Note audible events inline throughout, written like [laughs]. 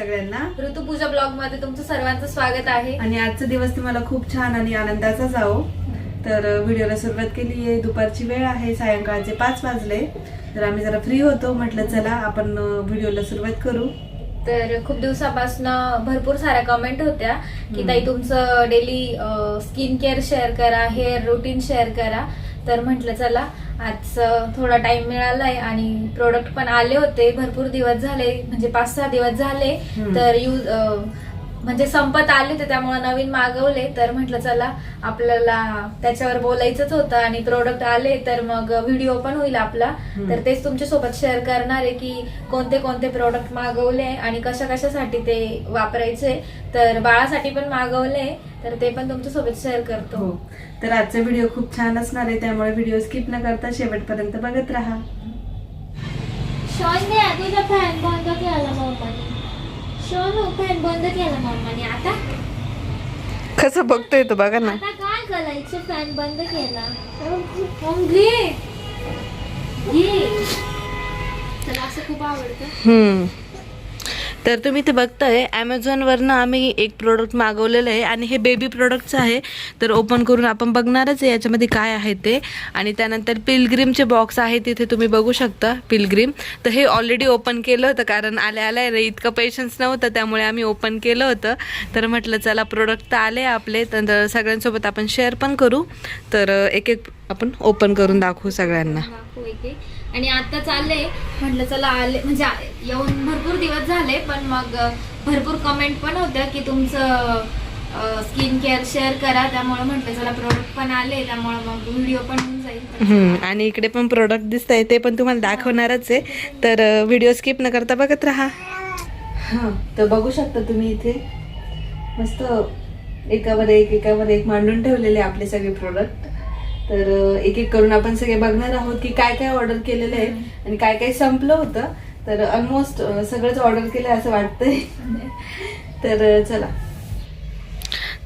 सगळ्यांना. ऋतुपूजा ब्लॉगमध्ये तुमचं सर्वांचं स्वागत आहे. आणि आजचा दिवस तुम्हाला खूप छान आणि आनंदाचा जावो. तर व्हिडिओला सुरुवात केली आहे दुपारची वेळ आहे सायंकाळचे पाच वाजले. तर आम्ही जरा फ्री होतो म्हटलं चला आपण व्हिडिओला सुरुवात करू. तर खूप दिवसापासून भरपूर साऱ्या कमेंट होत्या की. ताई तुमचं डेली स्किन केअर शेअर करा हेअर रुटीन शेअर करा. तर म्हटलं चला आज थोडा टाइम मिळालाय आणि प्रोडक्ट पण आले होते. भरपूर दिवस झाले म्हणजे पाच सहा दिवस झाले. तर यूज म्हणजे संपत आले होते त्यामुळे नवीन मागवले. तर म्हटलं चला आपल्याला त्याच्यावर बोलायचंच होतं आणि प्रोडक्ट आले तर मग व्हिडिओ पण होईल आपला. तर तेच तुमच्यासोबत शेअर करणार आहे की कोणते कोणते प्रोडक्ट मागवले आणि कशा कशासाठी ते वापरायचे. तर बाळासाठी पण मागवले. तर ते पण तुमच्यासोबत शेअर करतो. हो. तर आजचा व्हिडिओ खूप छान असणार आहे त्यामुळे व्हिडिओ स्किप न करता शेवटपर्यंत बघत राहा. शोन तुझा फॅन बंद केला मम्माने शोनू फॅन बंद केला मम्माने आता? कसं बघतोय तो बघा ना. आता काय करायचं फॅन बंद केला? मग घे. घे. त्याला असं खूप आवडतं. हम्म. तर तुम्ही ते बघताय. ॲमेझॉनवरनं आम्ही एक प्रोडक्ट मागवलेलं आहे आणि हे बेबी प्रोडक्टचं आहे. तर ओपन करून आपण बघणारच आहे याच्यामध्ये काय आहे ते. आणि त्यानंतर पिलग्रीमचे बॉक्स आहे तिथे तुम्ही बघू शकता पिलग्रीम तर हे ऑलरेडी ओपन केलं होतं कारण आल्या आल्या रे इतकं पेशन्स नव्हतं त्यामुळे आम्ही ओपन केलं होतं. तर म्हटलं चला प्रोडक्ट तर आले आपले तर सगळ्यांसोबत आपण शेअर पण करू. तर एक एक आपण ओपन करून दाखवू सगळ्यांना. एक आणि आता चाललंय म्हटलं चला आले म्हणजे येऊन भरपूर दिवस झाले पण मग भरपूर कमेंट पण होत्या की तुमचं स्किन केअर शेअर करा त्यामुळे म्हटलं चला प्रोडक्ट पण आले त्यामुळे मग व्हिडिओ पण होऊन जाईल. हम्म, आणि इकडे पण प्रोडक्ट दिसत आहे ते पण तुम्हाला दाखवणारच आहे. तर व्हिडिओ स्किप न करता बघत राहा. हां तर बघू शकता तुम्ही इथे. मस्त एकावर एक एकावर एक मांडून ठेवलेले आपले सगळे प्रोडक्ट तर एक एक करून आपण सगळे बघणार आहोत की काय काय ऑर्डर केलेलं आहे. आणि काय काय संपलं होतं. तर ऑलमोस्ट सगळंच ऑर्डर केलं असं वाटतंय. तर चला.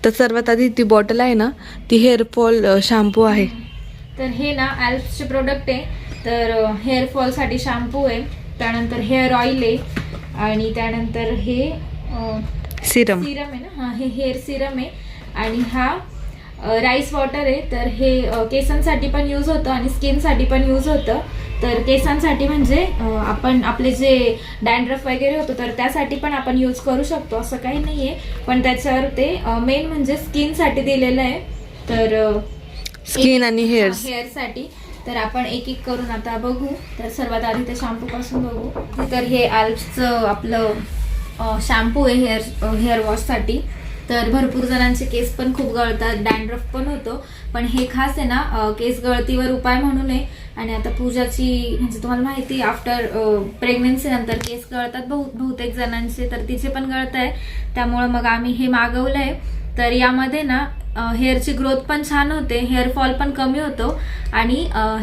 तर सर्वात आधी ती बॉटल आहे ना ती हेअरफॉल शॅम्पू आहे. तर हे ना ॲल्प्सचे प्रोडक्ट आहे. तर हेअर फॉलसाठी शॅम्पू आहे. त्यानंतर हेअर ऑइल आहे. आणि त्यानंतर हे सिरम सिरम आहे ना? हा हे हेअर सिरम आहे. आणि हा राईस वॉटर आहे. तर हे केसांसाठी पण यूज होतं आणि स्किनसाठी पण यूज होतं. तर केसांसाठी म्हणजे आपण आपले जे डॅन्ड्रफ वगैरे होतं तर त्यासाठी पण आपण यूज करू शकतो. असं काही नाही आहे पण त्याच्यावर ते मेन म्हणजे स्किनसाठी दिलेलं आहे. तर स्किन आणि हेअर्स हेअरसाठी तर आपण एक एक करून आता बघू. तर सर्वात आधी ते शॅम्पू पासून बघू. तर हे आल्प्सचं आपलं शॅम्पू आहे हेअर हेअर वॉशसाठी तर भरपूर जणांचे केस पण खूप गळतात. डॅन्ड्रफ पण होतो. पण हे खास आहे ना केस गळतीवर उपाय म्हणून आहे आणि आता पूजाची म्हणजे तुम्हाला माहिती आफ्टर प्रेग्नन्सी नंतर केस गळतात बहुत बहुतेक जणांचे तर तिचे पण गळत आहे त्यामुळं मग आम्ही हे मागवलं आहे तर यामध्ये ना हेअरची ग्रोथ पण छान होते हेअर फॉल पण कमी होतो आणि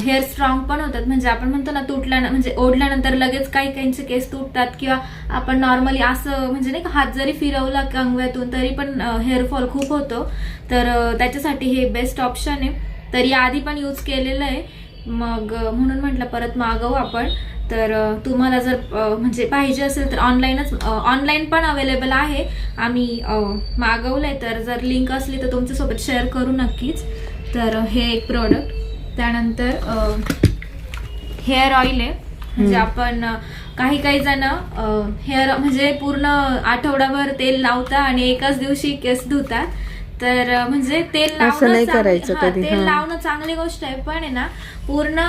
हेअर स्ट्रॉंग पण होतात. म्हणजे आपण म्हणतो ना तुटल्या म्हणजे ओढल्यानंतर लगेच काही काहींचे केस तुटतात किंवा आपण नॉर्मली असं म्हणजे नाही का हात जरी फिरवला कंगव्यातून तरी पण हेअर फॉल खूप होतो. तर त्याच्यासाठी हे बेस्ट ऑप्शन आहे. तर याआधी पण यूज केलेलं आहे. मग म्हणून म्हटलं परत मागवू आपण. तर तुम्हाला जर म्हणजे पाहिजे असेल तर ऑनलाईनच ऑनलाईन पण अवेलेबल आहे. आम्ही अ, मागवलंय तर जर लिंक असली तर तुमच्यासोबत शेअर करू नक्कीच. तर हे एक प्रोडक्ट त्यानंतर हेअर ऑइल आहे. म्हणजे आपण काही काही जण हेअर म्हणजे पूर्ण आठवडाभर तेल लावतात आणि एकाच दिवशी केस धुतात. तर म्हणजे तेल नाही करायचं कधी, तेल हा. लावणं चांगली गोष्ट आहे पण आहे ना पूर्ण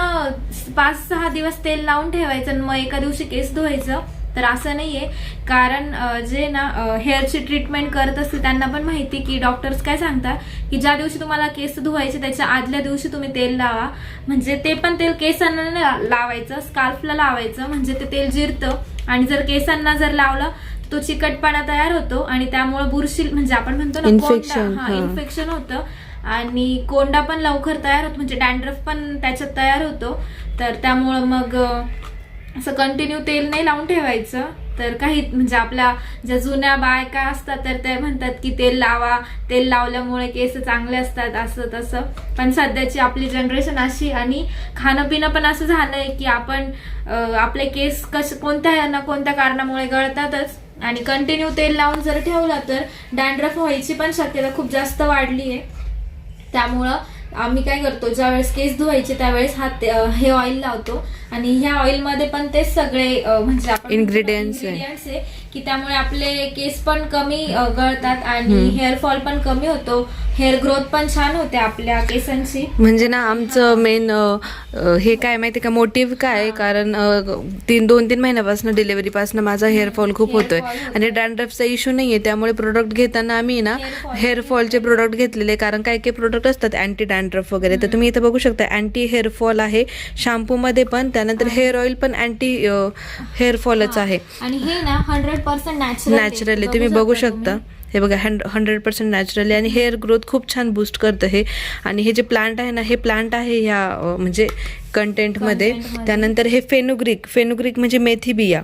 पाच सहा दिवस तेल लावून ठेवायचं आणि मग एका दिवशी केस धुवायचं तर असं नाहीये. कारण अ, जे ना हेअरची ट्रीटमेंट करत असते त्यांना पण माहिती की डॉक्टर्स काय सांगतात की ज्या दिवशी तुम्हाला केस धुवायचे त्याच्या आदल्या दिवशी तुम्ही तेल लावा. म्हणजे ते पण तेल केसांना नाही ला- लावायचं स्काल्फला लावायचं म्हणजे ते तेल जिरतं. आणि जर केसांना जर लावलं तो चिकटपणा तयार होतो आणि त्यामुळे बुरशी म्हणजे आपण म्हणतो ना हा हा. इन्फेक्शन होतं. आणि कोंडा पण लवकर तयार होतो म्हणजे डॅन्ड्रफ पण त्याच्यात तयार होतो. तर त्यामुळं मग असं कंटिन्यू तेल नाही लावून ठेवायचं. तर काही म्हणजे आपल्या ज्या जुन्या बायका असतात तर ते म्हणतात की तेल लावा. तेल लावल्यामुळे केस चांगले असतात असं तसं. पण सध्याची आपली जनरेशन अशी आणि खाणं पिणं पण असं झालंय की आपण आपले केस कश कोणत्या ना कोणत्या कारणामुळे गळतातच. आणि कंटिन्यू तेल लावून जर ठेवला तर डॅन्ड्रफ व्हायची पण शक्यता खूप जास्त वाढली आहे. त्यामुळं आम्ही काय करतो ज्यावेळेस केस धुवायचे त्यावेळेस हा ते- अं, हे ऑइल लावतो. आणि ह्या ऑइलमध्ये पण तेच सगळे म्हणजे आपण Ingredients आहे. आहे की त्यामुळे आपले केस पण कमी गळतात आणि हेअर फॉल पण कमी होतो. हेअर ग्रोथ पण छान होते आपल्या केसांची. म्हणजे ना आमचं मेन हे काय माहिती का मोटिव्ह काय आहे? कारण तीन दोन तीन महिन्यापासून डिलिव्हरीपासून माझा हेअरफॉल खूप Hair होतोय. आणि डॅन्ड्रफचा इश्यू नाहीये. त्यामुळे प्रोडक्ट घेताना आम्ही ना. हेअर फॉलचे प्रोडक्ट घेतलेले. कारण काही काही प्रोडक्ट असतात अँटी डॅन्ड्रफ वगैरे. तर तुम्ही इथं बघू शकता अँटी हेअर फॉल आहे. शॅम्पू मध्ये पण त्यानंतर हेअर ऑइल पण अँटी हेअर फॉलच आहे. आणि हे ना हंड्रेड पर्सेंट नॅचरल नॅचरली तुम्ही बघू शकता. हे बघा हंड्रेड पर्सेंट नॅचरली आणि हेअर ग्रोथ खूप छान बूस्ट करतं हे. आणि हे जे प्लांट आहे ना हे प्लांट आहे ह्या म्हणजे कंटेंटमध्ये. त्यानंतर हे फेनुग्रिक फेनुग्रिक म्हणजे मेथी बिया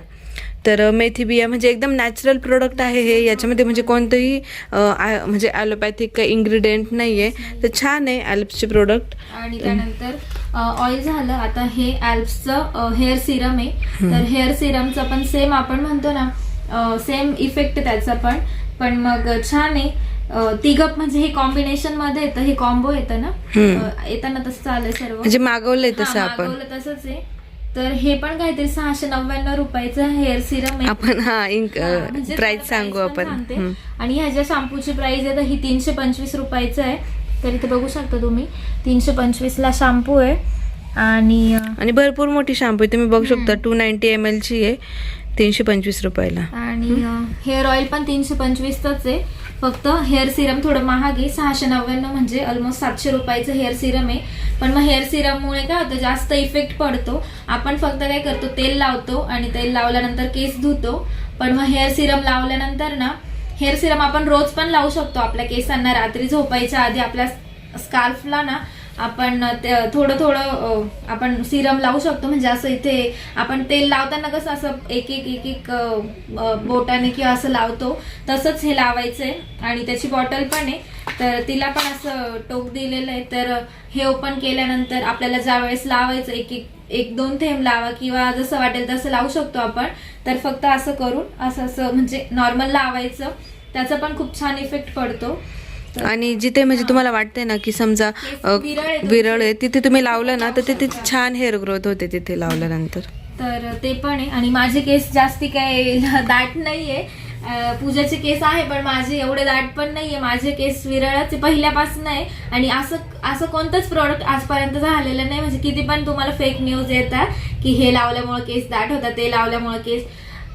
तर मेथी बिया म्हणजे एकदम नॅचरल प्रोडक्ट आहे हे. याच्यामध्ये म्हणजे कोणतंही म्हणजे ॲलोपॅथिक काही इन्ग्रेडियंट नाही. आहे तर छान आहे ॲल्प्सचे प्रोडक्ट आणि त्यानंतर ऑइल झालं. आता हे ॲल्प्सचं हेअर सिरम आहे. तर हेअर सिरमचं पण सेम आपण म्हणतो ना सेम इफेक्ट त्याचा पण. पण मग छान आहे. अं, तिघं म्हणजे हे कॉम्बिनेशनमध्ये येतं हे कॉम्बो येतं ना? येताना तसं चालेल सर्व. म्हणजे मागवलंय तसं आपण. तसंच आहे. तर हे पण काहीतरी सहाशे नव्याण्णव रुपयाचं हेअर सिरम आहे. आपण हा इंक म्हणजे प्राइस तुम्हाला सांगू आपण. आणि ह्या ज्या शॅम्पूची प्राइस आहे तर ही तीनशे पंचवीस रुपयाचं आहे. तर इथे बघू शकता तुम्ही. तीनशे पंचवीस ला शॅम्पू आहे. आणि आणि भरपूर मोठी शॅम्पू आहे. तुम्ही बघू शकता टू नाईन्टी एम ची आहे. तीनशे पंचवीस रुपयाला. आणि हेअर ऑइल पण तीनशे पंचवीसच आहे. फक्त हेअर सिरम थोडं महाग आहे. सहाशे नव्याण्णव म्हणजे ऑलमोस्ट सातशे रुपयाचं हेअर सिरम आहे. पण मग हेअर सिरममुळे काय होतं? जास्त इफेक्ट पडतो. आपण फक्त काय करतो? तेल लावतो आणि तेल लावल्यानंतर केस धुतो. पण मग हेअर सिरम लावल्यानंतर ना हेअर सिरम आपण रोज पण लावू शकतो. आपल्या केसांना रात्री झोपायच्या आधी आपल्या स्कार्फला ना आपण ते- थोडं थोडं आपण सिरम लावू शकतो. म्हणजे असं इथे आपण तेल लावताना कसं असं एक एक एक एक बोटाने किंवा असं लावतो. तसंच हे लावायचंय. आणि त्याची बॉटल पण आहे. तर तिला पण असं टोक दिलेलं आहे. तर हे ओपन केल्यानंतर आपल्याला ज्या वेळेस लावायचं एक एक एक दोन थेंब लावा किंवा जसं वाटेल तसं लावू शकतो आपण. तर फक्त असं करून असं असं म्हणजे नॉर्मल लावायचं. त्याचा पण खूप छान इफेक्ट पडतो. आणि जिथे म्हणजे तुम्हाला वाटते ना की समजा विरळ आहे तिथे तुम्ही लावलं ना तर तिथे छान हेअर ग्रोथ होते तिथे लावल्यानंतर. तर ते पण आहे. आणि माझे केस जास्ती काय दाट नाहीये. पूजाचे केस आहे पण माझे एवढे दाट पण नाहीये. माझे केस विरळाचे पहिल्यापासून आहे. आणि असं असं कोणतंच प्रॉडक्ट आजपर्यंत झालेलं नाही. म्हणजे किती पण तुम्हाला फेक न्यूज येतात की हे लावल्यामुळे केस दाट होतात ते लावल्यामुळे केस.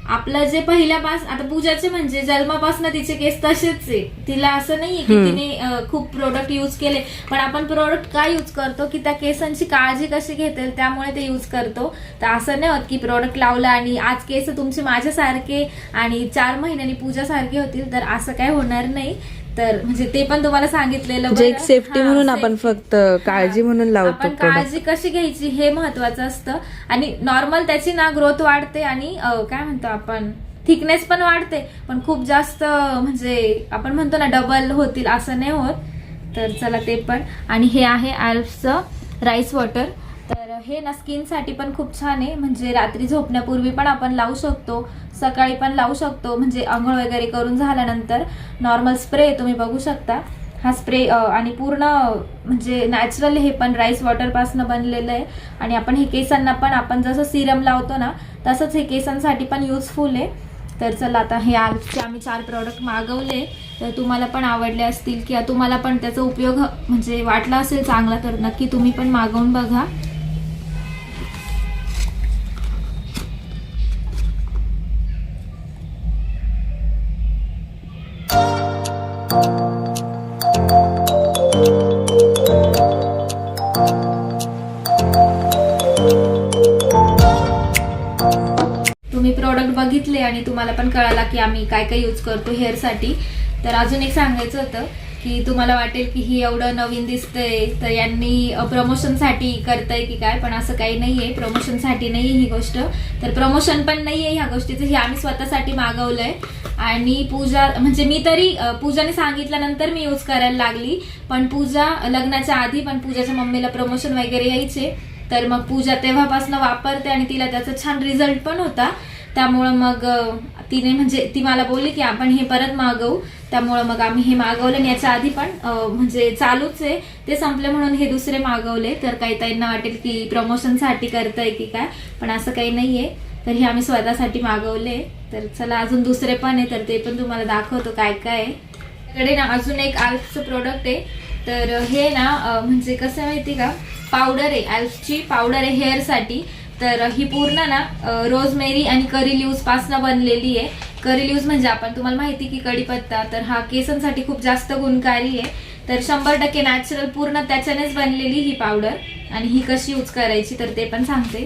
आपलं जे पहिल्यापास आता पूजाचे म्हणजे जन्मापासून तिचे केस तसेच आहे. तिला असं नाहीये की. तिने खूप प्रोडक्ट युज केले. पण आपण प्रोडक्ट काय युज करतो? की त्या केसांची काळजी कशी घेता? त्यामुळे ते युज करतो. तर असं नाही होत की प्रोडक्ट लावलं आणि आज केस तुमचे माझ्यासारखे आणि चार महिन्यांनी पूजासारखे होतील तर असं काय होणार नाही. तर म्हणजे ते पण तुम्हाला सांगितलेलं म्हणजे एक. सेफ्टी म्हणून. आपण फक्त काळजी म्हणून लावतो काळजी कशी घ्यायची हे महत्वाचं असतं. आणि नॉर्मल त्याची ना ग्रोथ वाढते आणि काय म्हणतो आपण? थिकनेस पण वाढते. पण खूप जास्त म्हणजे आपण म्हणतो ना डबल होतील असं नाही होत. तर चला ते पण. आणि हे आहे आल्फचं राईस वॉटर तर हे ना स्किनसाठी पण खूप छान आहे. म्हणजे रात्री झोपण्यापूर्वी पण आपण लावू शकतो सकाळी पण लावू शकतो. म्हणजे आंघोळ वगैरे करून झाल्यानंतर नॉर्मल स्प्रे तुम्ही बघू शकता. हा स्प्रे आणि पूर्ण म्हणजे नॅचरल हे पण राईस वॉटरपासनं बनलेलं आहे. आणि आपण हे केसांना पण आपण जसं सिरम लावतो ना तसंच हे केसांसाठी पण यूजफुल आहे. तर चला आता हे आजचे आम्ही चार प्रॉडक्ट मागवले. तर तुम्हाला पण आवडले असतील किंवा तुम्हाला पण त्याचा उपयोग म्हणजे वाटला असेल चांगला तर नक्की तुम्ही पण मागवून बघा. तुम्ही प्रोडक्ट बघितले आणि तुम्हाला पण कळाला की आम्ही काय काय यूज करतो हेअरसाठी तर अजून एक सांगायचं होतं की तुम्हाला वाटेल की ही एवढं नवीन दिसतंय तर यांनी प्रमोशनसाठी करतंय की काय पण असं काही नाही आहे प्रमोशनसाठी नाही ही गोष्ट. तर प्रमोशन पण नाही आहे ह्या गोष्टीचं. हे आम्ही स्वतःसाठी मागवलंय. आणि पूजा म्हणजे मी तरी पूजाने सांगितल्यानंतर मी यूज करायला लागली. पण पूजा लग्नाच्या आधी पण पूजाच्या मम्मीला प्रमोशन वगैरे यायचे. तर मग पूजा तेव्हापासून वापरते आणि तिला त्याचा छान रिझल्ट पण होता. त्यामुळं मग तिने म्हणजे ती मला बोलली की आपण हे परत मागवू. त्यामुळं मग आम्ही हे मागवलं आणि याच्या आधी पण म्हणजे चालूच आहे. ते संपले म्हणून हे दुसरे मागवले. तर काही ताईंना वाटेल की प्रमोशनसाठी करताय की काय पण असं काही नाहीये. तर हे आम्ही स्वतःसाठी मागवले. तर चला अजून दुसरे पण आहे तर ते पण तुम्हाला दाखवतो काय काय आहे. ना अजून एक आल्फचं प्रोडक्ट आहे. तर हे ना म्हणजे कसं आहे माहिती का? पावडर आहे. आल्फची पावडर आहे हेअरसाठी तर ही पूर्ण ना रोजमेरी आणि करी लिव्ज पासनं बनलेली आहे. करी लिव्ज म्हणजे आपण तुम्हाला माहिती की कढीपत्ता तर हा केसांसाठी खूप जास्त गुणकारी आहे. तर शंभर टक्के नॅचरल पूर्ण त्याच्यानेच बनलेली ही पावडर आणि ही कशी यूज करायची तर ते पण सांगते.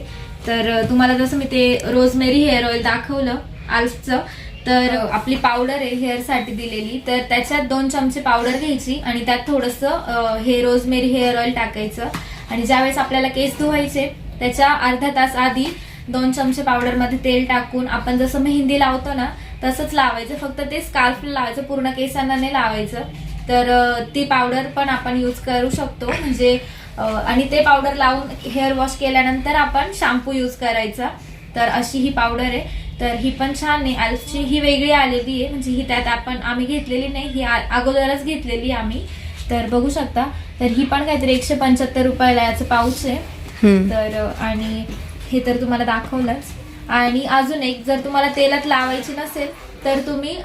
तर तुम्हाला जसं मी ते रोजमेरी हेअर ऑइल दाखवलं आल्फचं तर आपली पावडर आहे हेअरसाठी दिलेली. तर त्याच्यात दोन चमचे पावडर घ्यायची आणि त्यात थोडंसं हे रोजमेरी हेअर ऑइल टाकायचं. आणि ज्यावेळेस आपल्याला केस धुवायचे त्याच्या अर्धा तास आधी दोन चमचे पावडरमध्ये तेल टाकून आपण जसं मेहंदी लावतो ना तसंच लावायचं. फक्त ते स्काल्फला लावायचं पूर्ण केसांना नाही लावायचं. तर ती पावडर पण आपण यूज करू शकतो. म्हणजे आणि ते पावडर लावून हेअर वॉश केल्यानंतर आपण शॅम्पू यूज करायचा. तर अशी ही पावडर आहे. तर ही पण छान आहे. आलची ही वेगळी आलेली आहे. म्हणजे ही त्यात आपण आम्ही घेतलेली नाही ही आ- अगोदरच घेतलेली आम्ही. तर बघू शकता. तर ही पण काहीतरी एकशे पंच्याहत्तर रुपयाला याचं पाऊच आहे. तर आणि हे तर तुम्हाला दाखवलंच. आणि अजून एक जर तुम्हाला तेलात लावायची नसेल तर तुम्ही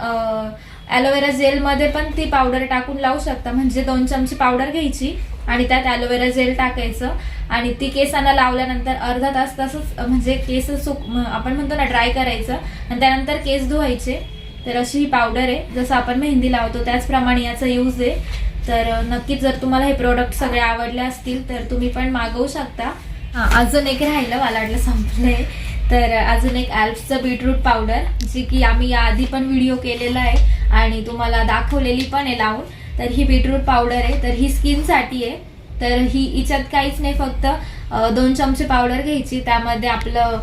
ॲलोवेरा जेलमध्ये पण ती पावडर टाकून लावू शकता. म्हणजे दोन चमची पावडर घ्यायची आणि त्यात ॲलोवेरा जेल टाकायचं. आणि ती केसांना लावल्यानंतर अर्धा तास तसंच म्हणजे केस सुक आपण म्हणतो ना ड्राय करायचं. आणि त्यानंतर केस धुवायचे. तर अशी ही पावडर आहे. जसं आपण मेहंदी लावतो त्याचप्रमाणे याचा यूज आहे. तर नक्कीच जर तुम्हाला हे प्रोडक्ट सगळे आवडले असतील तर तुम्ही पण मागवू शकता. हा अजून एक राहिलं मला वाटलं संपलंय. तर अजून एक ॲल्प्सचं बीटरूट पावडर जी की आम्ही याआधी पण व्हिडिओ केलेला आहे आणि तुम्हाला दाखवलेली पण आहे लावून. तर ही बीटरूट पावडर आहे. तर ही स्किनसाठी आहे. तर ही हिच्यात काहीच नाही फक्त दोन चमचे पावडर घ्यायची. त्यामध्ये आपलं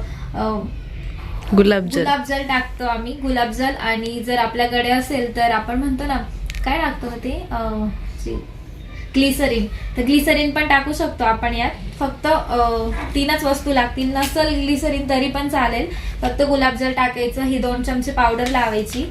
गुलाबजल गुलाबजल टाकतो आम्ही. गुलाबजल आणि जर आपल्याकडे असेल तर आपण म्हणतो ना काय टाकतो ते? ग्लिसरीन तर ग्लिसरीन पण टाकू शकतो आपण यात. फक्त तीनच वस्तू लागतील. नसल ग्लिसरीन तरी पण चालेल. फक्त गुलाबजल टाकायचं ही दोन चमचे पावडर लावायची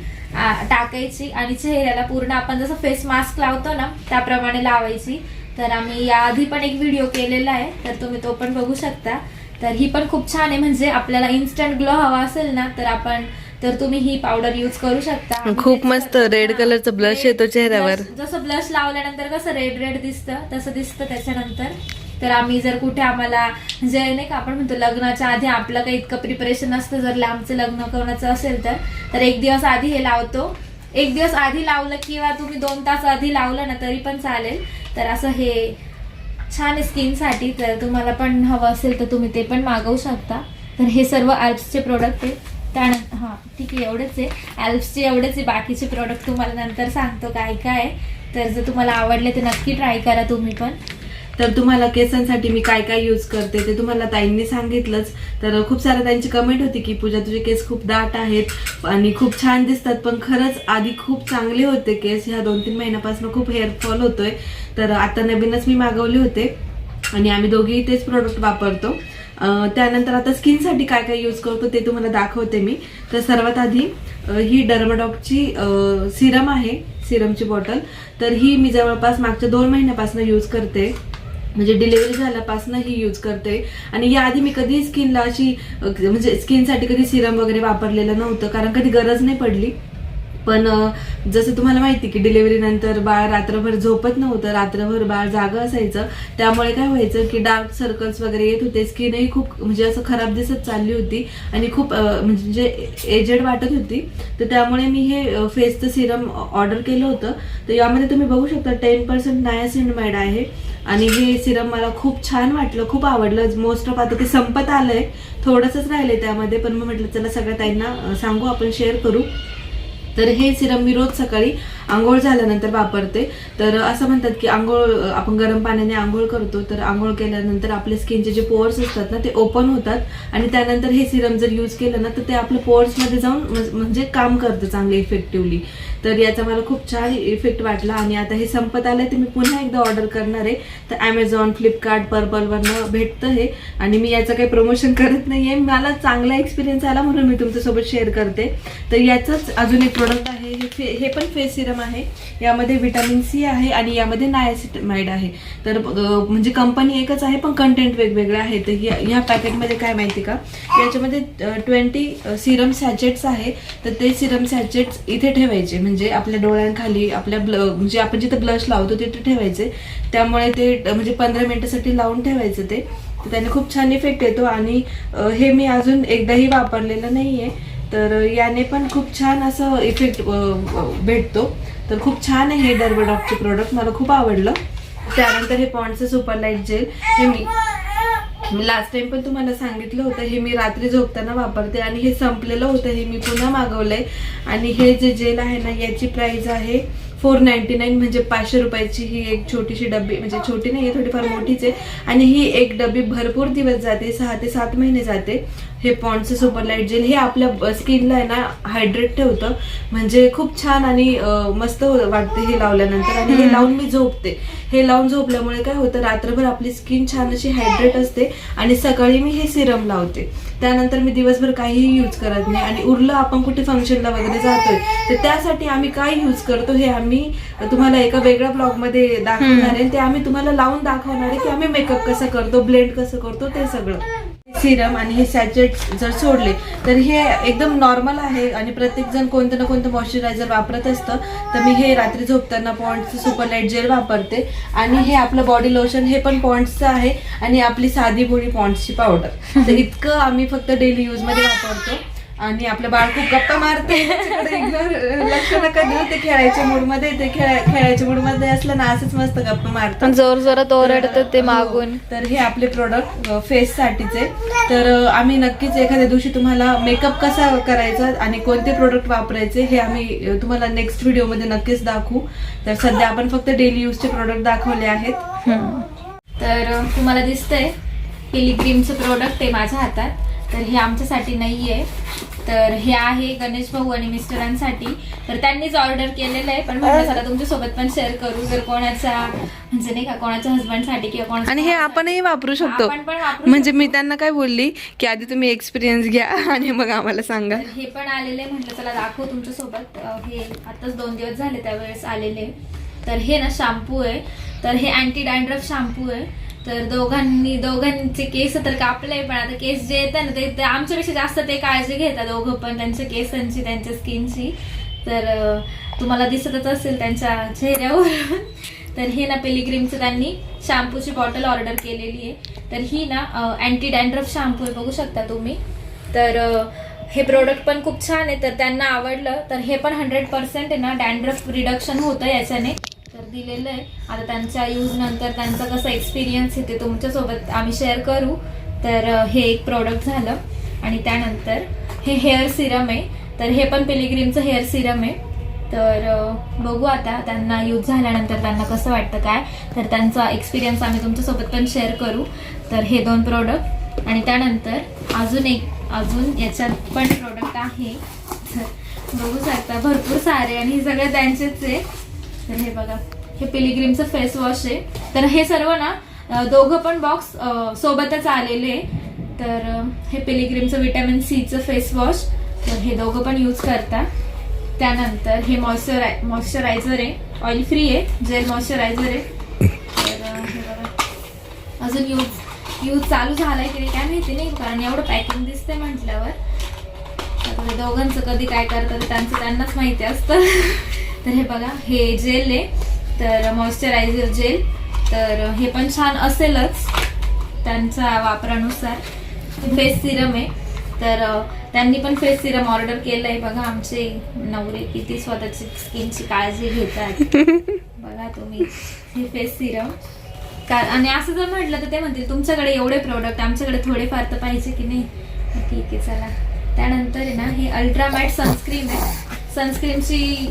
टाकायची आणि चेहऱ्याला पूर्ण आपण जसं फेस मास्क लावतो ना त्याप्रमाणे लावायची. तर आम्ही याआधी पण एक व्हिडिओ केलेला आहे. तर तुम्ही तो पण बघू शकता. तर ही पण खूप छान आहे. म्हणजे आपल्याला इन्स्टंट ग्लो हवा असेल ना तर आपण तर तुम्ही ही पावडर यूज करू शकता. खूप मस्त red color चं blush येतो चेहऱ्यावर. जसं ब्लश लावल्यानंतर कसं रेड रेड दिसतं तसं दिसतं त्याच्यानंतर. तर आम्ही जर कुठे आम्हाला म्हणजे नाही का आपण म्हणतो लग्नाच्या आधी आपलं काही इतकं प्रिपरेशन असतं जर लांबचं लग्न कोणाचं असेल तर तर एक दिवस आधी हे लावतो. एक दिवस आधी लावलं किंवा तुम्ही दोन तास आधी लावलं ना तरी पण चालेल. तर असं हे छान आहे स्किनसाठी तर तुम्हाला पण हवं असेल तर तुम्ही ते पण मागवू शकता. तर हे सर्व ॲल्प्सचे प्रोडक्ट आहे त्यानंतर हां ठीक आहे एवढंच आहे. ॲल्प्सचे एवढेच आहे बाकीचे प्रोडक्ट तुम्हाला नंतर सांगतो काय काय. तर जर तुम्हाला आवडले तर नक्की ट्राय करा तुम्ही पण. तर तुम्हाला केसांसाठी मी काय काय यूज करते ते तुम्हाला ताईंनी सांगितलंच. तर खूप साऱ्या त्यांची कमेंट होती की पूजा तुझे केस खूप दाट आहेत आणि खूप छान दिसतात पण खरंच आधी खूप चांगले होते केस. ह्या दोन तीन महिन्यापासून खूप हेअरफॉल होतोय. तर आता नवीनच मी मागवले होते आणि आम्ही दोघेही तेच प्रोडक्ट वापरतो. त्यानंतर आता स्किनसाठी काय काय यूज करतो ते तुम्हाला दाखवते मी. तर सर्वात आधी ही डर्माडॉकची सिरम आहे सिरमची बॉटल. तर ही मी जवळपास मागच्या दोन महिन्यापासून यूज करते. म्हणजे डिलिव्हरी झाल्यापासून ही यूज करते. आणि याआधी मी कधी स्किनला अशी म्हणजे स्किनसाठी कधी सिरम वगैरे वापरलेलं नव्हतं कारण कधी गरज नाही पडली. पण जसं तुम्हाला माहिती की डिलिव्हरी नंतर बाळ रात्रभर झोपत नव्हतं रात्रभर बाळ जागं असायचं त्यामुळे काय व्हायचं की डार्क सर्कल्स वगैरे येत होते स्किनही खूप म्हणजे असं खराब दिसत चालली होती आणि खूप म्हणजे एजेड वाटत होती. तर त्यामुळे मी हे फेसचं सिरम ऑर्डर केलं होतं. तर यामध्ये तुम्ही बघू शकता टेन पर्सेंट नायासिनमाइड आहे. आणि हे सिरम मला खूप छान वाटलं खूप आवडलं. मोस्ट ऑफ आता ते संपत आलंय. थोडंसंच राहिलंय त्यामध्ये पण मग म्हटलं चला सगळ्या ताईंना सांगू आपण शेअर करू. तर हे सिरम मी रोज सकाळी आंघोळ झाल्यानंतर वापरते. तर असं म्हणतात की आंघोळ आपण गरम पाण्याने आंघोळ करतो तर आंघोळ केल्यानंतर आपले स्किनचे जे पोअर्स असतात ना ते ओपन होतात. आणि त्यानंतर हे सिरम जर यूज केलं ना तर ते आपल्या पोअर्समध्ये जाऊन म्हणजे काम करतं चांगलं इफेक्टिव्हली तर याचा मला खूप छान इफेक्ट वाटला आणि आता हे संपत आलं तर मी पुन्हा एकदा ऑर्डर करणार आहे. तर ॲमेझॉन फ्लिपकार्ट पर्पलवरनं भेटतं हे. आणि मी याचं काही प्रमोशन करत नाहीये. मला चांगला एक्सपिरियन्स आला म्हणून मी तुमच्यासोबत शेअर करते. तर याचंच अजून एक प्रोडक्ट आहे. हे फे हे पण फेस सिरम आहे. यामध्ये व्हिटॅमिन सी आहे आणि यामध्ये नायसिटमाइड आहे. तर म्हणजे कंपनी एकच आहे पण कंटेंट वेगवेगळे आहे तर ह्या ह्या पॅकेटमध्ये काय माहिती का? याच्यामध्ये ट्वेंटी सिरम सॅचेट्स आहे. तर ते सिरम सॅचेट्स इथे ठेवायचे. म्हणजे आपल्या डोळ्यांखाली आपल्या ब्ल म्हणजे आपण जिथं ब्लश लावतो तिथे ठेवायचे. त्यामुळे ते म्हणजे पंधरा मिनिटासाठी लावून ठेवायचं ते. तर त्याने खूप छान इफेक्ट येतो आणि हे मी अजून एकदाही वापरलेलं नाहीये. तर याने पण खूप छान असं इफेक्ट भेटतो. तर खूप छान आहे हे डर्बडॉकचे प्रोडक्ट मला खूप आवडलं. त्यानंतर हे पॉन्डचं सुपर लाइट जेल हे मी मी लास्ट टाइम पण तुम्हाला सांगितलं होतं हे मी रात्री झोपताना वापरते आणि हे संपलेलं होतं हे मी पुन्हा मागवलंय. आणि हे जे जेल आहे ना याची प्राइस आहे फोर नाईन्टी नाईन म्हणजे पाचशे रुपयाची ही एक छोटीशी डब्बी म्हणजे छोटी नाही आहे थोडीफार मोठीच आहे. आणि ही एक डब्बी भरपूर दिवस जाते सहा ते सात महिने जाते. हे पॉन्डचं सुपर लाइट जेल हे आपल्या स्किनला आहे ना हायड्रेट ठेवतं. म्हणजे खूप छान आणि मस्त वाटते हे लावल्यानंतर. आणि हे लावून मी झोपते. हे लावून झोपल्यामुळे काय होतं रात्रभर आपली स्किन छान अशी हायड्रेट असते आणि सकाळी मी हे सिरम लावते. त्यानंतर मी दिवसभर काहीही यूज करत नाही. आणि उरलं आपण कुठे फंक्शनला वगैरे जातोय तर त्यासाठी आम्ही काय यूज करतो हे आम्ही तुम्हाला एका वेगळ्या ब्लॉगमध्ये दाखवणार आहे. ते आम्ही तुम्हाला लावून दाखवणार आहे की आम्ही मेकअप कसं करतो ब्लेंड कसं करतो ते सगळं. सिरम आणि हे सॅचेट जर सोडले तर हे एकदम नॉर्मल आहे आणि प्रत्येकजण कोणतं ना कोणतं मॉइश्चरायझर वापरत असतं. तर मी हे रात्री झोपताना पॉन्ड्सचं सुपर लाइट जेल वापरते. आणि हे आपलं बॉडी लोशन हे पण पॉन्ड्सचं आहे आणि आपली साधी बोळी पॉन्ड्सची पावडर तर इतकं आम्ही फक्त डेली यूजमध्ये वापरतो. आणि आपलं बाळ खूप गप्पा मारते. लक्ष नका देऊ ते खेळायच्या मूडमध्ये ते खेळा- खेळायच्या मूडमध्ये असलं ना असंच मस्त गप्पा मारतात. पण जोर जोरात ओरडतं ते हो. मागून. तर हे आपले प्रोडक्ट फेस साठीचे तर आम्ही नक्कीच एखाद्या दिवशी तुम्हाला मेकअप कसा करायचा आणि कोणते प्रोडक्ट वापरायचे हे आम्ही तुम्हाला नेक्स्ट व्हिडिओमध्ये नक्कीच दाखवू. तर सध्या आपण फक्त डेली यूजचे प्रोडक्ट दाखवले आहेत. तर तुम्हाला दिसतंय पिलिग्रीमचं प्रोडक्ट आहे माझ्या हातात. तर हे आमच्यासाठी नाही आहे तर हे आहे गणेश भाऊ आणि मिस्टरांसाठी. तर त्यांनीच ऑर्डर केलेलं आहे पण म्हटलं चला तुमच्यासोबत पण शेअर करू. जर कोणाचा म्हणजे नाही का कोणाच्या हस्बंडसाठी किंवा कोणाच्या आणि हे आपणही वापरू शकतो. आपण पण वापरू म्हणजे मी त्यांना काय बोलली की आधी तुम्ही एक्सपिरियन्स घ्या [laughs] आणि मग आम्हाला सांगा. तर हे पण आलेले म्हटलं चला दाखव तुमच्यासोबत. अं, हे आताच दोन दिवस झाले त्यावेळेस आलेले. तर हे ना शॅम्पू आहे. तर हे अँटी डॅन्ड्रफ शॅम्पू आहे. तर दोघांनी दोघांचे केस तर कापले पण आता केस जे येतात ना ते आमच्यापेक्षा जास्त ते काळजी घेतात दोघं पण त्यांच्या केसांची त्यांच्या स्किनची. तर तुम्हाला दिसतच असेल त्यांच्या चेहऱ्यावर. [laughs] तर हे ना पेलिग्रीमचं त्यांनी शॅम्पूची बॉटल ऑर्डर केलेली आहे. तर ही ना अँटी डॅन्ड्रफ शॅम्पू आहे बघू शकता तुम्ही. तर हे प्रोडक्ट पण खूप छान आहे. तर त्यांना आवडलं. तर हे पण हंड्रेड पर्सेंट आहे ना डॅन्ड्रफ रिडक्शन होतं याच्याने. तर दिलेलं आहे. आता त्यांच्या यूज नंतर त्यांचा कसा एक्सपिरियन्स येते तुमच्यासोबत आम्ही शेअर करू. तर हे एक प्रॉडक्ट झालं. आणि त्यानंतर हे हेअर सिरम आहे. तर हे पण पिलिग्रीमचं हेअर सिरम आहे. तर बघू आता त्यांना यूज झाल्यानंतर त्यांना कसं वाटतं काय. तर त्यांचा एक्सपिरियन्स आम्ही तुमच्यासोबत पण शेअर करू. तर हे दोन प्रोडक्ट आणि त्यानंतर अजून एक अजून याच्यात पण प्रोडक्ट आहे. तर बघू शकता भरपूर सारे आणि हे सगळे त्यांचेच आहे. तर हे बघा हे पिलिग्रीमचं फेस वॉश आहे. तर हे सर्व ना दोघं पण बॉक्स सोबतच आलेले तर हे पिलिग्रीमचं विटॅमिन सीचं फेस वॉश. तर हे दोघं पण यूज करता त्यानंतर हे मॉइश्चराय मॉइश्चरायझर आहे. ऑइल फ्री आहे जेल मॉइश्चरायझर आहे. तर हे बघा. अजून यूज यूज चालू झालाय की नाही काय माहिती नाही कारण एवढं पॅकिंग दिसतंय म्हटल्यावर. दोघांचं कधी काय करतात त्यांचं त्यांनाच माहिती असतं. [laughs] तर हे बघा हे जेल आहे. तर मॉइश्चरायझर जेल तर हे पण छान असेलच त्यांच्या वापरानुसार. फेस सिरम आहे. तर त्यांनी पण फेस सिरम ऑर्डर केलंय. बघा आमचे नवरे किती स्वतःची स्किनची काळजी घेतात. [laughs] बघा तुम्ही हे फेस सिरम का आणि असं जर म्हटलं तर ते म्हणतील तुमच्याकडे एवढे प्रोडक्ट आमच्याकडे थोडेफार तर पाहिजे की नाही? ठीक आहे चला. त्यानंतर आहे ना हे अल्ट्रामॅट सनस्क्रीन आहे. सनस्क्रीनची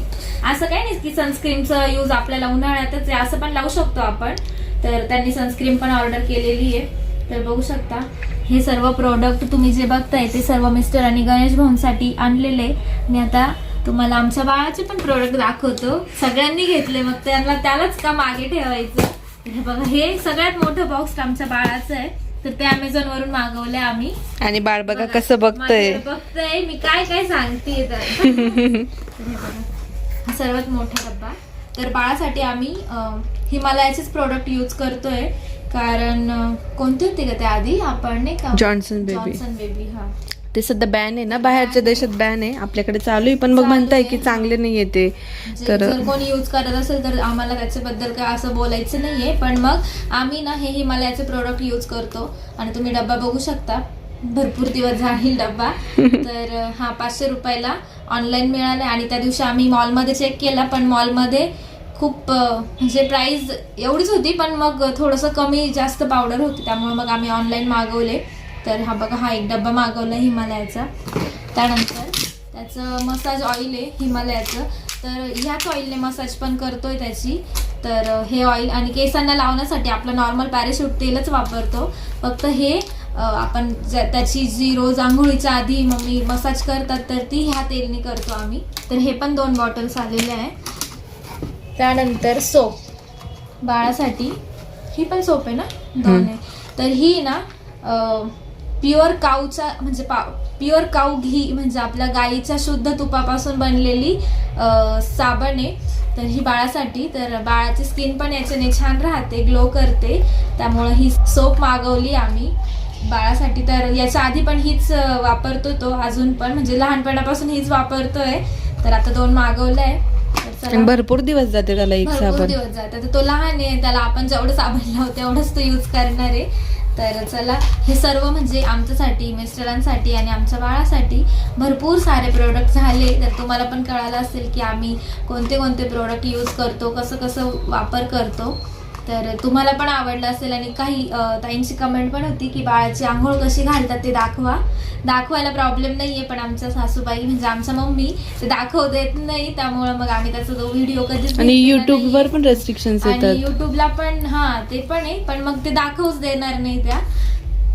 असं काही नाही की सनस्क्रीनचा यूज आपल्याला उन्हाळ्यातच आहे असं पण लावू शकतो आपण. तर त्यांनी सनस्क्रीन पण ऑर्डर केलेली आहे. तर बघू शकता. हे सर्व प्रोडक्ट तुम्ही जे बघताय ते सर्व मिस्टर आणि गणेश भाऊंसाठी आणलेले मी आता तुम्हाला आमच्या बाळाचे पण प्रोडक्ट दाखवतो. सगळ्यांनी घेतले मग त्यांना त्यालाच का मागे ठेवायचं? हे बघा हे सगळ्यात मोठं बॉक्स आमच्या बाळाचं आहे. तर ते अमेझॉन वरून मागवलंय आम्ही. आणि बाळ बघा कसं बघतंय? बघतंय मी काय काय सांगते [laughs] हे सर्वात मोठा डब्बा. तर बाळासाठी आम्ही हिमालयाचेच प्रोडक्ट यूज करतोय. कारण कोणते होते का ते आधी? आपण नाही का? जॉन्सन बेबी जॉन्सन बेबी हा. ते सध्या बॅन आहे ना? बाहेरच्या देशात बॅन आहे. आपल्याकडे चालू आहे पण मग म्हणताय. की चांगले नाहीये ते. म्हणजे तर जर कोणी यूज करत असेल तर आम्हाला त्याच्याबद्दल काय असं बोलायचं नाहीये. पण मग आम्ही ना हे हिमालयाचे प्रोडक्ट यूज करतो. आणि तुम्ही डब्बा बघू शकता. भरपूर दिवस जाईल डब्बा. [laughs] तर हा पाचशे रुपयाला ऑनलाईन मिळाला आणि त्या दिवशी आम्ही मॉलमध्ये चेक केला पण मॉलमध्ये खूप म्हणजे प्राइस एवढीच होती. पण मग थोडंसं कमी जास्त पावडर होती. त्यामुळे मग आम्ही ऑनलाईन मागवले. तर हा बघा हा एक डब्बा मागवला हिमालयाचा. त्यानंतर त्याचं मसाज ऑइल आहे हिमालयाचं. तर ह्याच ऑइलने मसाज पण करतोय त्याची. तर हे ऑइल आणि केसांना लावण्यासाठी आपलं नॉर्मल पॅराशूट तेलच वापरतो. फक्त हे आपण त्याची जी रोज आंघोळीच्या आधी मम्मी मसाज करतात तर ती ह्या तेलने करतो आम्ही. तर हे पण दोन बॉटल्स आलेले आहे. त्यानंतर सोप बाळासाठी ही पण सोप आहे ना? दोन आहे. तर ही ना प्युअर काऊचा म्हणजे पा प्युअर काऊ घी म्हणजे आपल्या गाईच्या शुद्ध तुपापासून बनलेली साबण आहे. तर ही बाळासाठी तर बाळाची स्किन पण याच्याने छान राहते ग्लो करते. त्यामुळं ही सोप मागवली आम्ही. बाळासाठी तर याच्या आधी पण हीच वापरतो तो अजून पण. म्हणजे लहानपणापासून हीच वापरतोय. तर आता दोन तर चला. भरपूर दिवस जाते त्याला एक भरपूर साबण. दिवस तर तो लहान आहे त्याला आपण जेवढं साबण लावू तेवढंच तो यूज करणार आहे. तर चला हे सर्व म्हणजे आमच्यासाठी मिस्टरांसाठी आणि आमच्या बाळासाठी भरपूर सारे प्रोडक्ट झाले. तर तुम्हाला पण कळालं असेल की आम्ही कोणते कोणते प्रोडक्ट यूज करतो कसं कसं वापर करतो. तर तुम्हाला पण आवडलं असेल आणि काही ताईंची कमेंट पण होती की बाळाची आंघोळ कशी घालतात ते दाखवा. दाखवायला प्रॉब्लेम नाहीये पण आमच्या सासूबाई म्हणजे आमच्या मम्मी ते दाखवू देत नाही. त्यामुळे मग आम्ही त्याचा तो व्हिडिओ कधीच आणि घेतलेला युट्यूब वर नाहीये. पण रेस्ट्रिक्शन्स आणि युट्यूबला पण हा ते पण आहे. पण मग ते दाखवूच देणार नाही त्या.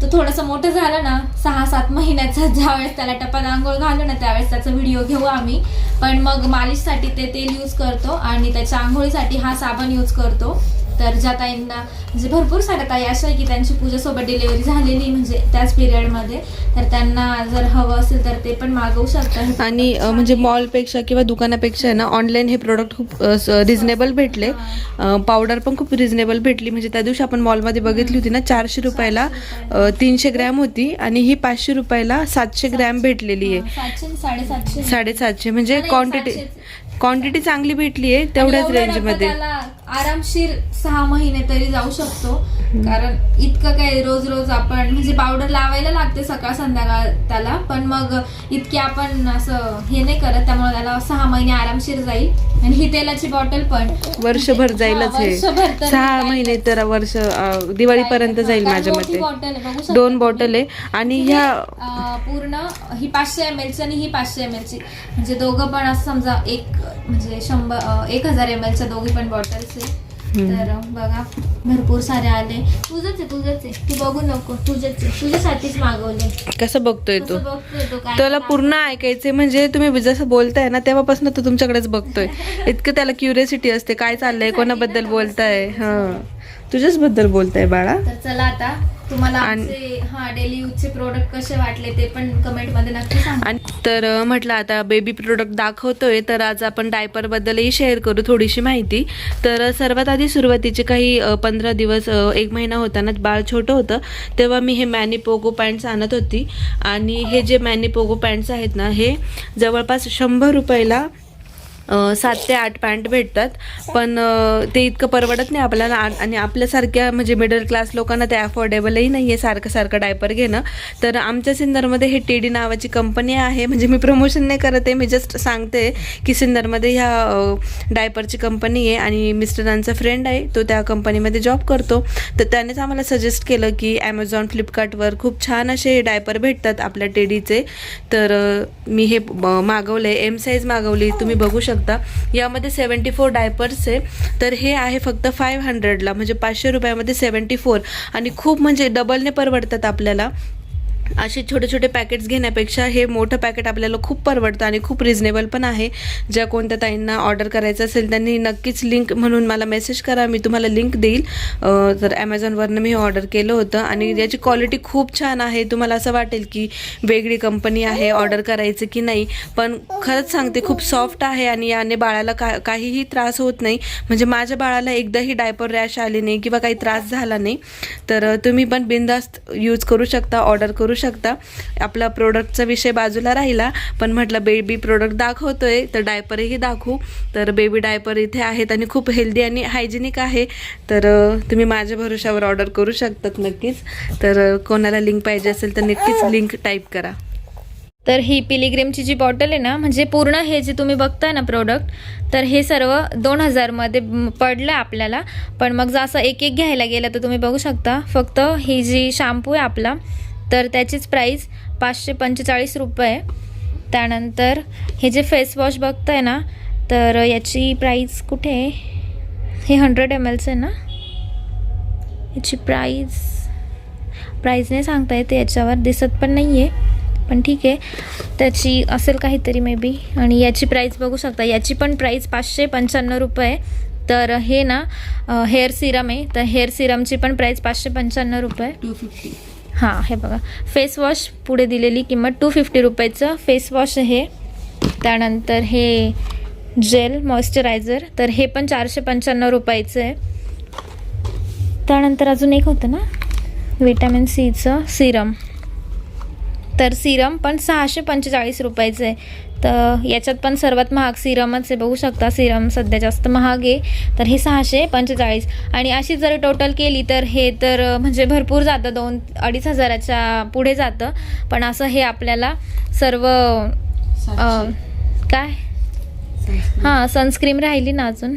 तो थोडस मोठं झालं ना सहा सात महिन्याचा [laughs] ज्यावेळेस त्याला टपात आंघोळ घालू ना त्यावेळेस त्याचा व्हिडिओ घेऊ आम्ही. पण मग मालिशसाठी ते तेल यूज करतो आणि त्याच्या आंघोळीसाठी हा साबण यूज करतो. तर ज्या ताईंना म्हणजे भरपूर साऱ्या ताई अशा आहे की त्यांची पूजेसोबत डिलिव्हरी झालेली म्हणजे त्याच पिरियडमध्ये तर त्यांना जर हवं असेल तर ते पण मागवू शकतात. आणि म्हणजे मॉलपेक्षा किंवा दुकानापेक्षा आहे ना ऑनलाईन हे प्रोडक्ट खूप रिझनेबल भेटले. पावडर पण खूप रिझनेबल भेटली. म्हणजे त्या दिवशी आपण मॉलमध्ये बघितली होती ना चारशे रुपयाला तीनशे ग्रॅम होती. आणि ही पाचशे रुपयाला सातशे ग्रॅम भेटलेली आहे. साडेसातशे. साडेसातशे म्हणजे क्वांटिटी. क्वांटिटी चांगली भेटली आहे तेवढ्याच आणि आरामशीर सहा महिने तरी जाऊ शकतो. कारण इतकं काय रोज रोज आपण म्हणजे पावडर लावायला लागते सकाळ संध्याकाळ त्याला पण मग इतके आपण असं हे नाही करत त्यामुळे त्याला सहा महिने आरामशीर जाईल. आणि ही तेलाची बॉटल पण. वर्षभर जाईलच हा, सहा. महिने तर वर्ष दिवाळीपर्यंत जाईल माझ्या मते. दोन. बॉटल आहे. आणि ह्या पूर्ण ही पाचशे एम ची आणि ही पाचशे एम ची. म्हणजे दोघं पण असं समजा एक म्हणजे शंभर एक हजार एम च्या दोघी पण बॉटल्स आहे. तर बघा भरपूर सारे आले. तुझंच आहे तुझंच आहे. तू बघू नको तुझंच आहे. तुझ्यासाठीच मागवले कसं बघतोय तो? त्याला पूर्ण ऐकायचे म्हणजे तुम्ही जसं बोलताय ना तेव्हापासून तो तुमच्याकडेच बघतोय. इतकं त्याला क्युरियोसिटी असते काय चाललंय कोणाबद्दल बोलताय? हा. तुझ्याच बद्दल बोलताय बाळा. तर चला आता तुम्हाला हा डेली यूजचे प्रोडक्ट कसे वाटले ते पण कमेंटमध्ये नक्की सांगा. आणि तर म्हटलं आता बेबी प्रोडक्ट दाखवतोय तर आज आपण डायपर बद्दलही शेअर करू थोडीशी माहिती. तर सर्वात आधी सुरुवातीचे काही पंधरा दिवस एक महिना होता ना बाळ छोटं होतं तेव्हा मी हे मॅनिपोगो पॅन्ट्स आणत होती. आणि हे जे मॅनिपोगो पॅन्ट्स आहेत ना हे जवळपास शंभर रुपयाला सात ते आठ पॅन्ट भेटतात. पण ते इतकं परवडत नाही आपल्याला आणि आपल्यासारख्या म्हणजे मिडल क्लास लोकांना ते अफोर्डेबलही नाही आहे सारखं सारखं डायपर घेणं. तर आमच्या सिन्नरमध्ये हे टी डी नावाची कंपनी आहे. म्हणजे मी प्रमोशन नाही करत आहे. मी जस्ट सांगते की सिन्नरमध्ये ह्या डायपरची कंपनी आहे आणि मिस्टरांचा फ्रेंड आहे. तो त्या कंपनीमध्ये जॉब करतो. तर त्यानेच आम्हाला सजेस्ट केलं की ॲमेझॉन फ्लिपकार्टवर खूप छान असे डायपर भेटतात आपल्या टेडीचे तर मी हे ब- एम साईज मागवली. तुम्ही बघू शकता. यामध्ये सेवन्टी फोर डायपर्स आहे. तर हे आहे फक्त फाईव्ह हंड्रेडला म्हणजे पाचशे रुपयामध्ये सेवन्टी फोर आणि खूप म्हणजे डबलने परवडतात आपल्याला. असे छोटे छोटे पॅकेट्स घेण्यापेक्षा हे मोठं पॅकेट आपल्याला खूप परवडतं आणि खूप रिजनेबल पण आहे. ज्या कोणत्या ताईंना ऑर्डर करायचं असेल त्यांनी नक्कीच लिंक म्हणून मला मेसेज करा. मी तुम्हाला लिंक देईल. तर ॲमेझॉनवरनं मी ऑर्डर केलं होतं आणि याची क्वालिटी खूप छान आहे. तुम्हाला असं वाटेल की वेगळी कंपनी आहे ऑर्डर करायचं की नाही. पण खरंच सांगते खूप सॉफ्ट आहे आणि याने बाळाला का काहीही त्रास होत नाही. म्हणजे माझ्या बाळाला एकदाही डायपर रॅश आले नाही किंवा काही त्रास झाला नाही. तर तुम्ही पण बिंदास्त यूज करू शकता ऑर्डर करू शकता. आपला प्रोडक्टचा विषय बाजूला राहिला पण म्हटलं बेबी प्रोडक्ट दाखवतोय तर डायपरही दाखवू. तर बेबी डायपर इथे आहेत आणि खूप हेल्दी आणि हायजेनिक आहे. तर तुम्ही माझ्या भरोशावर ऑर्डर करू शकतात नक्कीच. तर कोणाला लिंक पाहिजे असेल तर नक्कीच लिंक टाईप करा. तर ही पिलिग्रेमची जी बॉटल आहे ना म्हणजे पूर्ण हे जे तुम्ही बघताय ना प्रोडक्ट तर हे सर्व दोन हजारमध्ये पडलं आपल्याला. पण मग जर असं एक एक घ्यायला गेलं तर तुम्ही बघू शकता फक्त ही जी शॅम्पू आहे आपला तर त्याचीच प्राईस पाचशे पंचेचाळीस रुपये. त्यानंतर हे जे फेस वॉश बघताय ना तर याची प्राईस कुठे आहे? हे हंड्रेड एम एलचं आहे ना? याची प्राईस प्राईस नाही सांगता येते याच्यावर दिसत पण नाही आहे पण ठीक आहे. त्याची असेल काहीतरी मे बी आणि याची प्राईस बघू शकता. याची पण प्राईस पाचशे पंच्याण्णव रुपये तर हे ना हेअर सिरम आहे. तर हेअर सिरमची पण प्राईस पाचशे पंच्याण्णव रुपये टू फिफ्टी हां हे बघा. फेसवॉश पुढे दिलेली किंमत टू फिफ्टी रुपयाचं. फेसवॉश हे त्यानंतर हे जेल मॉइश्चरायझर तर हे पण चारशे पंच्याण्णव रुपयाचं आहे. त्यानंतर अजून एक होतं ना? विटॅमिन सीचं सिरम तर सिरम पण सहाशे पंचेचाळीस रुपयाचं आहे. तर याच्यात पण सर्वात महाग सिरमच आहे. बघू शकता सिरम सध्या जास्त महाग आहे. तर हे सहाशे पंचेचाळीस. आणि अशी जर टोटल केली तर हे तर म्हणजे भरपूर जातं. दोन अडीच हजाराच्या पुढे जातं. पण असं हे आपल्याला सर्व काय? हां सनस्क्रीम राहिली ना अजून.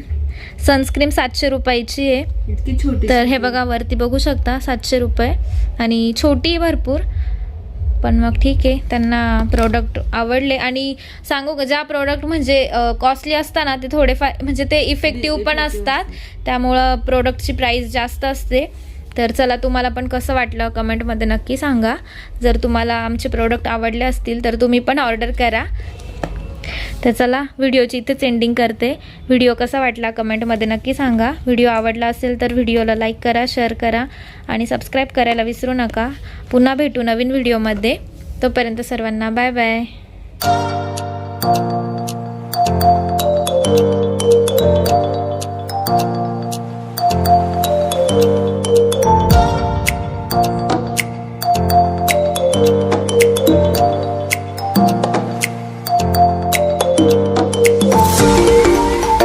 सनस्क्रीम सातशे रुपयाची आहे. तर हे बघा वरती बघू शकता सातशे रुपये. आणि छोटी भरपूर. पण मग ठीक आहे त्यांना प्रोडक्ट आवडले. आणि सांगू का ज्या प्रोडक्ट म्हणजे कॉस्टली असताना ते थोडेफार म्हणजे ते इफेक्टिव्ह पण असतात. त्यामुळं प्रोडक्टची प्राईस जास्त असते. तर चला तुम्हाला पण कसं वाटलं कमेंटमध्ये नक्की सांगा. जर तुम्हाला आमचे प्रोडक्ट आवडले असतील तर तुम्ही पण ऑर्डर करा. तर चला व्हिडिओची इथेच एंडिंग करते. व्हिडिओ कसा वाटला कमेंटमध्ये नक्की सांगा. व्हिडिओ आवडला असेल तर व्हिडिओला लाईक करा शेअर करा आणि सबस्क्राईब करायला विसरू नका. पुन्हा भेटू नवीन व्हिडिओमध्ये. तोपर्यंत सर्वांना बाय बाय